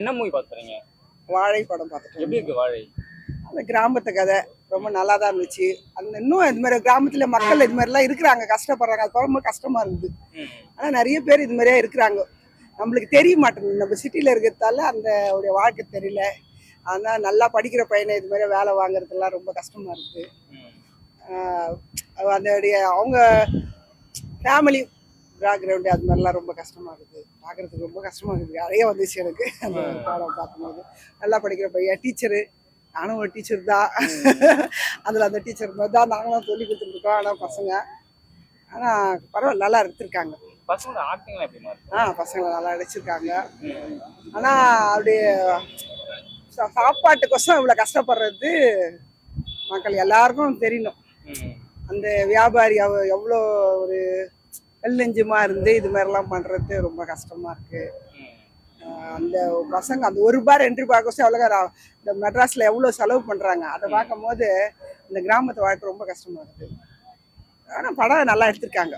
என்ன மூவி பாத்துறீங்க வாழை படம் பார்த்துட்டோம் எப்படி இருக்கு வாழை? அந்த கிராமத்து கதை ரொம்ப நல்லா தான் இருந்துச்சு. அந்த இன்னும் இது மாதிரி கிராமத்துல மக்கள் இது மாதிரிலாம் இருக்கிறாங்க கஷ்டப்படுறாங்க. அது ரொம்ப கஷ்டமா இருக்குது ம். ஆனா நிறைய பேர் இது மாதிரியே இருக்கிறாங்க. நம்மளுக்கு தெரிய மாட்டேங்குது. நம்ம சிட்டில இருக்கிறதால அந்த உடைய வாழ்க்கை தெரியல. ஆனா நல்லா படிக்கிற பையனை இது மாதிரி வேலை வாங்குறதுலாம் ரொம்ப கஷ்டமா இருக்கு. அதோடைய அவங்க ஃபேமிலி பேக்ரவுண்டு அது மாதிரிலாம் ரொம்ப கஷ்டமா இருக்குது. பார்க்கறதுக்கு ரொம்ப கஷ்டமா இருக்குது. நிறைய வந்துச்சு எனக்கு அந்த பாடம் பார்க்கும்போது. நல்லா படிக்கிற பையன் டீச்சரு நானும் ஒரு டீச்சர் தான். அதில் அந்த டீச்சர் மாதிரி தான் நாங்களும் சொல்லி கொடுத்துருக்கோம். ஆனால் பசங்க. ஆனால் பரவாயில்ல நல்லா எடுத்திருக்காங்க. ஆ பசங்களை நல்லா அடிச்சிருக்காங்க. ஆனால் அப்படியே சாப்பாட்டுக்கோசம் இவ்வளோ கஷ்டப்படுறது மக்கள் எல்லாருக்கும் தெரியணும். அந்த வியாபாரி அவ எவ்வளோ ஒரு வெள்ளெஞ்சுமா இருந்து இது மாதிரிலாம் பண்ணுறது ரொம்ப கஷ்டமாக இருக்குது. அந்த பசங்க அந்த ஒரு ரூபாய் ரெண்டு ரூபாய் கோசம் எவ்வளோ இந்த மெட்ராஸில் எவ்வளோ செலவு பண்ணுறாங்க அதை பார்க்கும்போது இந்த கிராமத்து வாழ்க்கை ரொம்ப கஷ்டமாக இருக்குது ஆனால் படம் நல்லா எடுத்திருக்காங்க.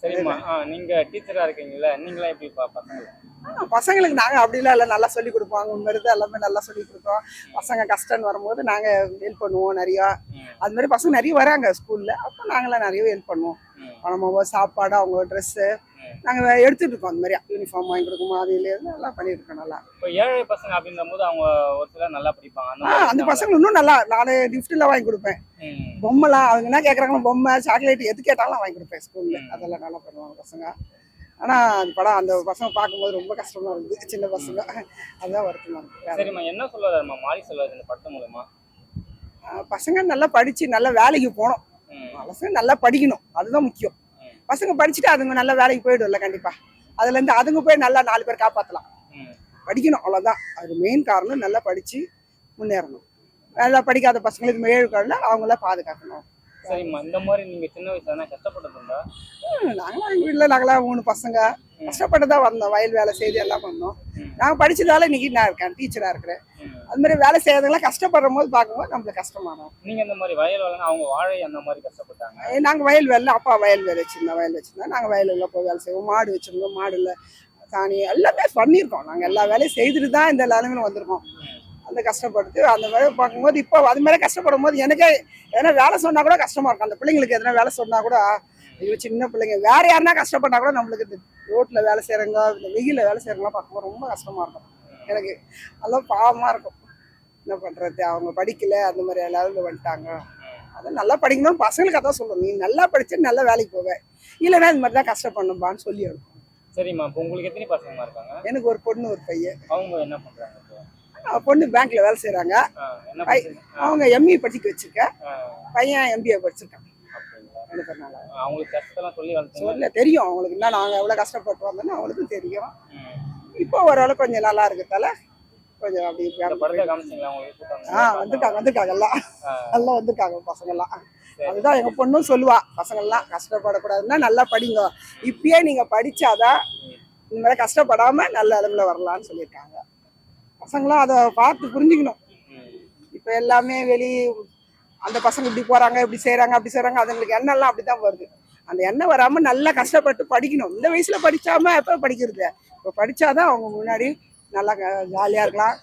சரிம்மா. ஆ, நீங்க டீச்சரா இருக்கீங்கல்ல நீங்களாம் எப்படி பா பசங்க? ஆ, பசங்களுக்கு நாங்கள் அப்படிலாம் இல்லை நல்லா சொல்லி கொடுப்போம். மாதிரி தான் எல்லாமே நல்லா சொல்லி கொடுப்போம். பசங்க கஷ்டம்னு வரும்போது நாங்கள் ஹெல்ப் பண்ணுவோம் நிறையா. அது மாதிரி பசங்க நிறைய வராங்க ஸ்கூலில். அப்போ நாங்களாம் நிறைய ஹெல்ப் பண்ணுவோம். பணமாவோ சாப்பாடு அவங்க ட்ரெஸ்ஸு. நாங்கள் எடுத்துட்டு இருக்கோம் அந்த மாதிரி. யூனிஃபார்ம் வாங்கி கொடுக்குமோ அதுலேருந்து எல்லாம் பண்ணிட்டு இருக்கோம் நல்லா. இப்போ ஏழை பசங்க அப்படின்ற போது அவங்க ஒரு சிலர் நல்லா படிப்பாங்க அந்த? பசங்க இன்னும் நல்லா நான் கிஃப்ட்லாம் வாங்கி கொடுப்பேன். பொம்மைலாம் அவங்க என்ன கேட்குறாங்களோ பொம்மை சாக்லேட் எது கேட்டாலும் வாங்கி கொடுப்பேன் ஸ்கூலில் அதெல்லாம் நல்லா பண்ணுவாங்க பசங்க. ஆனால் அந்த படம் அந்த பசங்க பார்க்கும்போது ரொம்ப கஷ்டமா இருந்தது சின்ன பசங்க. அதுதான் வருத்தமாக இருக்கு. வேற சரிம்மா என்ன சொல்ல வர்றாருமா மாறி சொல்லுவாரு இந்த படத்து மூலமா? பசங்க நல்லா படிச்சு நல்ல வேலைக்கு போகணும் ம். பசங்க நல்லா படிக்கணும். அதுதான் முக்கியம். பசங்க படிச்சுட்டு அதுங்க நல்ல வேலைக்கு போயிடும்ல கண்டிப்பா. அதுல இருந்து அதுங்க போய் நல்லா நாலு பேர் காப்பாத்தலாம். படிக்கணும் அவ்வளவுதான். அது மெயின் காரணம் நல்லா படிச்சு முன்னேறணும். நல்லா படிக்காத பசங்களுக்கு ஏழு காலில் அவங்கள பாதுகாக்கணும். சரிம்மா இந்த மாதிரி நீங்க சின்ன வயசுல கஷ்டப்பட்டதுண்டா? நாங்களாம் எங்கள் வீட்டில் நாங்களாம் மூணு பசங்க. கஷ்டப்பட்டு தான் வந்தோம் வயல் வேலை செய்து எல்லாம் பண்ணோம். நாங்கள் படிச்சதால இன்னைக்கு நான் இருக்கேன் டீச்சராக இருக்கிறேன். அது மாதிரி வேலை செய்யறதுங்களாம் கஷ்டப்படுற போது பார்க்கும்போது நம்மளுக்கு கஷ்டமானோம். நீங்க இந்த மாதிரி வயல் வேலைங்க அவங்க வாழை அந்த மாதிரி கஷ்டப்பட்டாங்க? நாங்கள் வயல் வேலை அப்பா வயல் வேலை வச்சிருந்தோம் வயல் வச்சிருந்தோம் நாங்கள் வயலில் போய் வேலை செய்வோம். மாடு வச்சிருந்தோம் மாடுல சாணி எல்லாமே பண்ணியிருக்கோம். நாங்கள் எல்லா வேலையும் செய்துட்டு தான் இந்த நிலைமையில வந்திருக்கோம். அந்த கஷ்டப்பட்டு அந்த வேலை பார்க்கும்போது இப்போ அது மாதிரி கஷ்டப்படும் போது எனக்கே எதனா வேலை சொன்னா கூட கஷ்டமா இருக்கும். அந்த பிள்ளைங்களுக்கு எதனா வேலை சொன்னா கூட ஐயோ சின்ன பிள்ளைங்க. வேற யாருன்னா கஷ்டப்பட்டா கூட நம்மளுக்கு இந்த ரோட்ல வேலை செய்யறவங்க இந்த வெயில்ல வேலை செய்யறவங்களாம் பார்க்கும்போது ரொம்ப கஷ்டமா இருக்கும். எனக்கு அதெல்லாம் பாவமா இருக்கும். என்ன பண்றது? அவங்க படிக்கல அந்த மாதிரி எல்லாரும் வந்துட்டாங்க. அதான் நல்லா படிக்கணும். பசங்களுக்கு அதான் சொல்லணும். நீ நல்லா படிச்சு நல்ல வேலைக்கு போவேன் இல்லைன்னா இது மாதிரி தான் கஷ்டப்படணும்பான்னு சொல்லி அனுப்பும் சரிம்மா. இப்போ உங்களுக்கு எத்தனை பசங்க இருக்காங்க? எனக்கு ஒரு பொண்ணு ஒரு பையன். அவங்க என்ன அவ பொண்ணு பேங்க்ல வேலை பண்றீங்க அவங்க எம்இ படிக்க வச்சிருக்கேன் பையன் எம்பிஏ படிச்சிருக்கான். சொல்லி தெரியும். அவங்களுக்கு என்ன நாங்கள் எவ்வளோ கஷ்டப்பட்டு வந்தோன்னு அவங்களுக்கும் தெரியும். இப்போ ஓரளவு கொஞ்சம் நல்லா இருக்கிறதால கொஞ்சம் அப்படி? ஆ வந்திருக்காங்க வந்திருக்காங்க எல்லாம். எல்லாம் வந்திருக்காங்க பசங்கெல்லாம். சரி. அதுதான் எங்க பொண்ணும் சொல்லுவா பசங்கள்லாம் கஷ்டப்படக்கூடாதுன்னா நல்லா படிங்க. இப்பயே நீங்க படிச்சாதான் இந்த மாதிரி கஷ்டப்படாம நல்ல அளவுல வரலாம்னு சொல்லியிருக்காங்க. பசங்களும் அதை பார்த்து புரிஞ்சுக்கணும். இப்போ எல்லாமே வெளி அந்த பசங்க இப்படி போறாங்க இப்படி செய்றாங்க அப்படி செய்றாங்க அதுங்களுக்கு எண்ணெல்லாம் அப்படிதான் வருது. அந்த எண்ணெய் வராம நல்லா கஷ்டப்பட்டு படிக்கணும். இந்த வயசுல படிச்சாம எப்ப படிக்கிறது? இப்போ படிச்சாதான் அவங்க முன்னாடி நல்லா ஜாலியா இருக்கலாம்.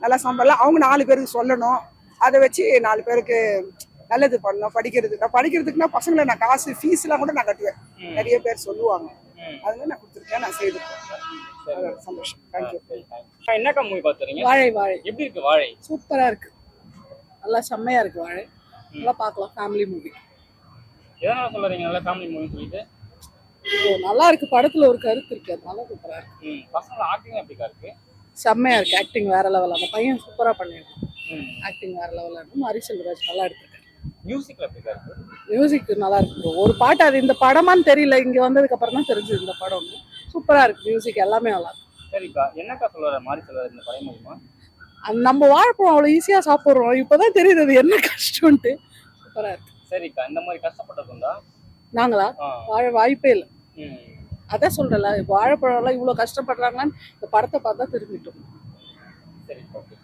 நல்லா சம்பளம் அவங்க நாலு பேருக்கு சொல்லணும். அதை வச்சு நாலு பேருக்கு நல்லது பண்ணணும் படிக்கிறதுக்கு நான் படிக்கிறதுக்குன்னா பசங்களை நான் காசு ஃபீஸ்லாம் கூட நான் கட்டுவேன். நிறைய பேர் சொல்லுவாங்க. ம். அது மாதிரி நான் கொடுத்துருக்கேன் நான் செய்திருக்கேன் சந்தோஷம். தேங்க்யூ என்னக்கா மூவி பார்த்துறீங்க வாழை வாழை. எப்படி இருக்கு வாழை? சூப்பரா இருக்கு. நல்லா செம்மையா இருக்கு வாழை. நல்லா பார்க்கலாம் ஃபேமிலி மூவி எதனால சொல்றீங்க? நல்ல ஃபேமிலி மூவி சொல்லிட்டு. நல்லா இருக்கு. படத்துல ஒரு கருத்து இருக்கு. அதனால சூப்பரா இருக்கு. பசங்க ஆக்டிங் எப்படிக்கா இருக்கு? செம்மையா இருக்கு. ஆக்டிங் வேற லெவல் அந்த பையன் சூப்பரா பண்ணிருக்கான். ஆக்டிங் வேற லெவல்ல இருக்கு ஹரி செல்வராஜ் நல்லா எடுத்திருக்காரு. மியூசிக்ல எப்படிக்கா இருக்கு? மியூசிக் நல்லா இருக்கு. ஒரு பாட்டு அது இந்த படமான்னு தெரியல. இங்க வந்ததுக்கு அப்புறம் தான் தெரிஞ்சது இந்த படம் சூப்பரா இருக்கு மியூசிக் எல்லாமே நல்லா இருக்கு. சரிக்கா என்னக்கா சொல்லுவாரு மாதிரி சொல்லுவாரு இந்த படம் மூலியமா அது நம்ம வாழைப்பழம் அவ்வளவு ஈஸியா சாப்பிடுறோம். இப்பதான் தெரியுது அது என்ன கஷ்டம்ட்டு சூப்பரா இருக்கு. சரிக்கா இந்த மாதிரி கஷ்டப்பட்டதுண்டா நாங்களா? ஆ. வாழ வாய்ப்பே இல்லை. ம். அதான் சொல்றல வாழைப்பழம் எல்லாம் இவ்வளவு கஷ்டப்படுறாங்கன்னு இந்த படத்தை பார்த்தா தெரிஞ்சிட்டோம் சரி ஓகே